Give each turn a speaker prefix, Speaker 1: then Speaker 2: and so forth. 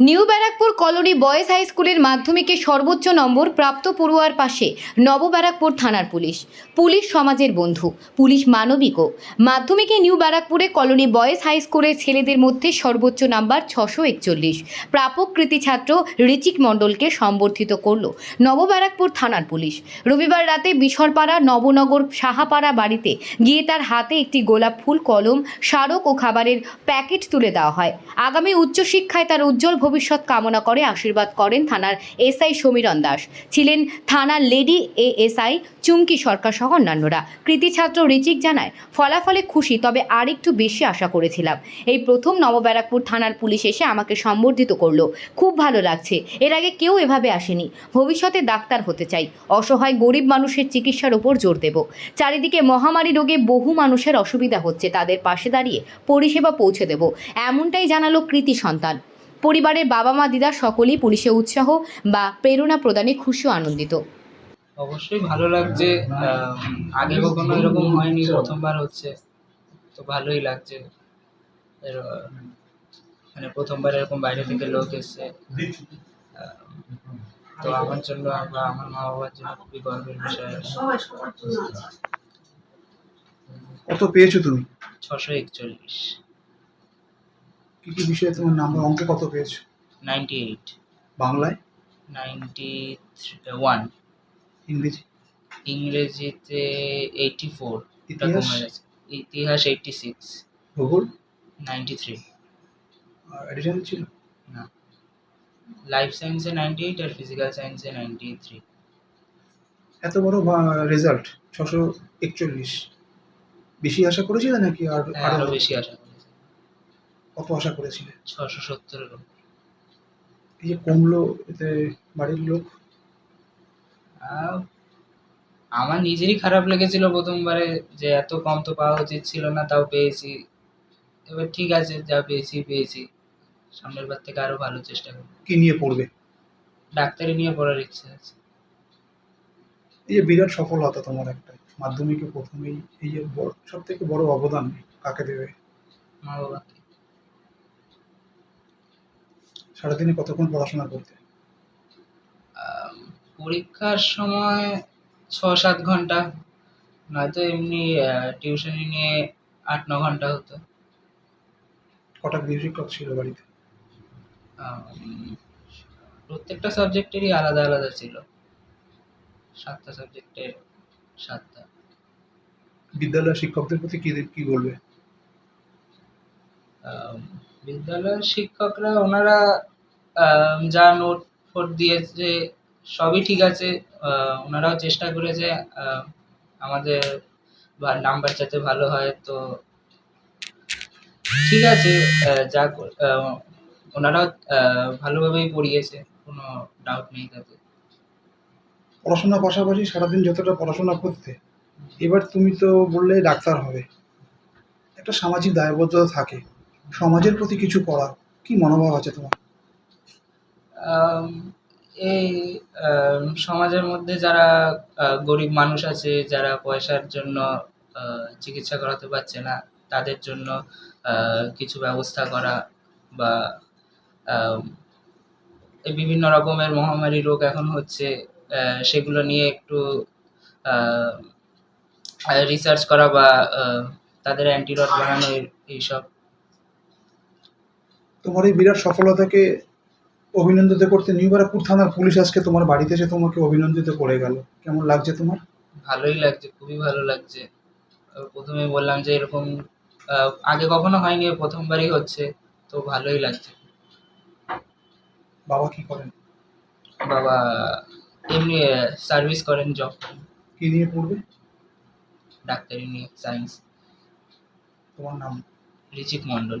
Speaker 1: New Barrackpore colony boys high স্কুলের মাধ্যমিকে সর্বোচ্চ নম্বর প্রাপ্ত পড়ুয়ার পাশে নব ব্যারাকপুর থানার পুলিশ। পুলিশ সমাজের বন্ধু, পুলিশ মানবিকও। মাধ্যমিকে নিউ ব্যারাকপুরে কলোনি বয়েজ হাই স্কুলের ছেলেদের মধ্যে সর্বোচ্চ নাম্বার ছশো একচল্লিশ। প্রাপক কৃতি ছাত্র ঋচিক মণ্ডলকে সম্বর্ধিত করল নব ব্যারাকপুর থানার পুলিশ। রবিবার রাতে বিশরপাড়া নবনগর সাহাপাড়া বাড়িতে গিয়ে তার হাতে একটি গোলাপ ফুল, কলম, স্মারক ও খাবারের প্যাকেট তুলে দেওয়া হয়। আগামী উচ্চশিক্ষায় তার উজ্জ্বল ভবিষ্যৎ কামনা করে আশীর্বাদ করেন থানার এসআই সমীরণ দাস। ছিলেন থানার লেডি এএসআই চুমকি সরকার সহ অন্যান্যরা। কৃতি ছাত্র রিচিক জানায়, ফলাফলে খুশি, তবে আর একটু বেশি আশা করেছিলাম। এই প্রথম নবব্যারাকপুর থানার পুলিশ এসে আমাকে সম্বর্ধিত করল। খুব ভালো লাগছে। এর আগে কেউ এভাবে আসেনি। ভবিষ্যতে ডাক্তার হতে চাই। অসহায় গরিব মানুষের চিকিৎসার উপর জোর দেব। চারিদিকে মহামারী রোগে বহু মানুষের অসুবিধা হচ্ছে। তাদের পাশে দাঁড়িয়ে পরিষেবা পৌঁছে দেব। এমনটাই জানালো কৃতি সন্তান। পরিবারের বাবা মা দিদা সকলেই পুলিশে উৎসাহ বা প্রেরণা প্রদানে খুশি ও আনন্দিত।
Speaker 2: অবশ্যই ভালো লাগছে আহ, আগে কখনো এরকম হয়নি প্রথমবার হচ্ছে তো ভালোই লাগছে। মানে প্রথমবার এরকম বাইরে থেকে লোক এসছে তো আমার জন্য বা আমার মা বাবার জন্য খুবই গর্বের বিষয়।
Speaker 3: কত পেয়েছ তুমি?
Speaker 2: ছশো একচল্লিশ।
Speaker 3: কি কি বিষয়ে তোমার নাম্বার অঙ্কে কত পেয়েছ?
Speaker 2: নাইনটি এইট
Speaker 3: বাংলায়?
Speaker 2: নাইনটি ওয়ান
Speaker 3: ইংরেজি?
Speaker 2: ইংরেজিতে এইটি ফোর
Speaker 3: ইতিহাস?
Speaker 2: ইতিহাস এইটটি সিক্স
Speaker 3: ভূগোল?
Speaker 2: নাইনটি থ্রি
Speaker 3: আর এডিশনাল ছিল?
Speaker 2: না। লাইফ সায়েন্সে নাইনটি এইট আর ফিজিক্যাল সায়েন্সে নাইনটি থ্রি
Speaker 3: এত বড় রেজাল্ট ছশো একচল্লিশ। বেশি আশা করেছিলে নাকি আর
Speaker 2: আরও
Speaker 3: আরও
Speaker 2: বেশি আশা
Speaker 3: কত আশা করেছিলে
Speaker 2: ছশো সত্তরের উপর।
Speaker 3: এই যে কমলো এতে বাড়ির লোক?
Speaker 2: আমার নিজেরই খারাপ লেগেছিল প্রথমবারে যে এত কম তো পাওয়া উচিত ছিল না তাও পেয়েছি। এবার ঠিক আছে যা পেয়েছি পেয়েছি। সামনের বার থেকে আরও ভালো চেষ্টা করব।
Speaker 3: কি নিয়ে পড়বে?
Speaker 2: ডাক্তারি নিয়ে পড়ার ইচ্ছা আছে।
Speaker 3: এই যে বিরাট সফলতা তোমার একটা। মাধ্যমিকে প্রথমেই এই যে সব থেকে বড় অবদান কাকে দেবে?
Speaker 2: মা বাবাকে।
Speaker 3: সারাদিনে কতক্ষণ পড়াশোনা করতে?
Speaker 2: পরীক্ষার সময় ছ সাত ঘণ্টা। নয়তো এমনি টিউশনি নিয়ে আট ন ঘণ্টা হতো।
Speaker 3: কটা শিক্ষক ছিল বাড়িতে?
Speaker 2: প্রত্যেকটা সাবজেক্টেরই আলাদা আলাদা ছিল। সাতটা সাবজেক্টের সাতটা।
Speaker 3: বিদ্যালয় শিক্ষকদের প্রতি কি কি বলবে?
Speaker 2: বিদ্যালয়ের শিক্ষকরা ওনারা যা নোট ফোট দিয়েছে, সবই ঠিক আছে। ওনারাও চেষ্টা করেছে আমাদের নাম্বার যাতে ভালো হয়, তো ঠিক আছে যা ওনারাও ভালোভাবেই পড়িয়েছে, কোনো ডাউট নেই তাতে।
Speaker 3: পড়াশোনার পাশাপাশি সারাদিন যতটা পড়াশোনা করতে এবার তুমি তো বললে ডাক্তার হবে। একটা সামাজিক দায়বদ্ধতা থাকে। সমাজের প্রতি কিছু করা, কি মনোভাব আছে তোমার?
Speaker 2: এই সমাজের মধ্যে যারা গরিব মানুষ আছে, যারা পয়সার জন্য চিকিৎসা করাতে পারছে না, তাদের জন্য কিছু ব্যবস্থা করা বা বিভিন্ন রকমের মহামারী রোগ এখন হচ্ছে সেগুলো নিয়ে একটু রিসার্চ করা বা তাদের অ্যান্টিডট বানানো এই- এইসব
Speaker 3: তোমার এই বিরাট সফলতাকে অভিনন্দিত করতে নিউ ব্যারাকপুর থানার পুলিশ আজকে তোমার বাড়িতে এসে তোমাকে অভিনন্দিত করে গেল। কেমন লাগছে তোমার?
Speaker 2: ভালোই লাগছে খুবই ভালো লাগছে। প্রথমে বললাম যে এরকম আগে কখনো হয়নি প্রথমবারই হচ্ছে তো ভালোই লাগছে।
Speaker 3: বাবা কি করেন?
Speaker 2: বাবা এমনি সার্ভিস করেন জব
Speaker 3: কি নিয়ে পড়বে?
Speaker 2: ডাক্তারি নিয়ে সায়েন্স
Speaker 3: তোমার নাম?
Speaker 2: ঋচিক মণ্ডল।